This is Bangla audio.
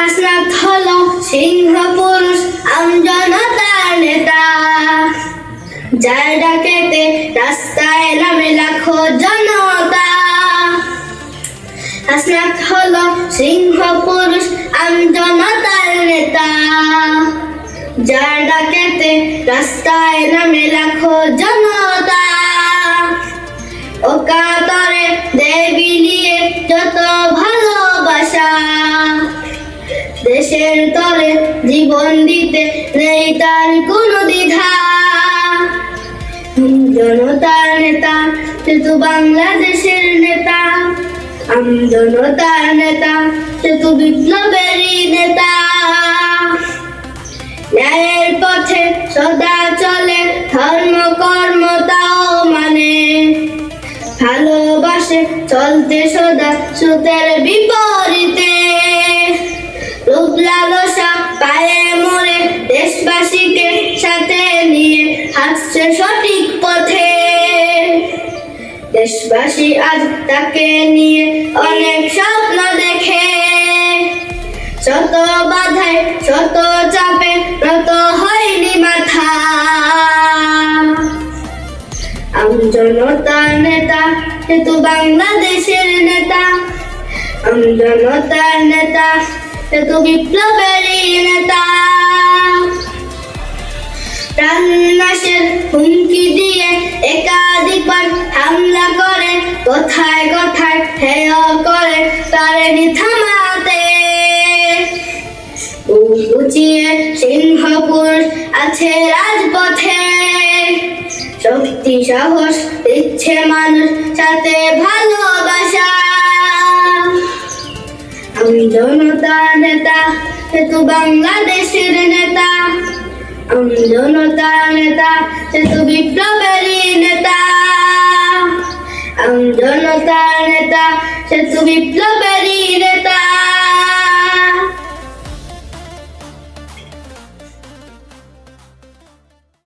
হাসনাত হলো সিংহ পুরুষ আমজনতার নেতা। যার ডাকেতে রাস্তায় নামে লাখো জনতা। হাসনাত হলো সিংহ পুরুষ আমজনতার নেতা। যার ডাকেতে রাস্তায় নামে লাখো জনতা। জীবন দিতে নেই তার কোনো দ্বিধা। জনতার নেতা, সেতু বাংলাদেশের নেতা। আম জনতার নেতা, সেতু বিপ্লবেরই নেতা। ন্যায়ের পথে সদা চলে, ধর্ম, কর্ম তাও মানে। ভালোবাসে চলতে সদা সুতের বিপরীতে হাসছে সঠিক পথে। দেশবাসী আজ তাকে নিয়ে অনেক স্বপ্ন দেখে। শত বাধায় শত চাপে নত হয়নি মাথা। আম জনতার নেতা সেতু বাংলাদেশের নেতা। আম জনতার নেতা সেতু বিপ্লবেরই নেতা। প্রাণনাশের হুমকি দিয়ে একাধিকবার হামলা করে, কোথায় কোথায় হেয় করে তারেনি থামাতে উচিয়ে সিংহপুর আছে রাজপথে। শক্তি, সাহস দিচ্ছে মানুষ সাথে ভালোবাসা। আমি জনতার নেতা, সেতু বাংলাদেশের নেতা। আমি জনতার নেতা তো বিপ্লবেরই নেতা। আমি জনতার নেতা তো বিপ্লবেরই নেতা।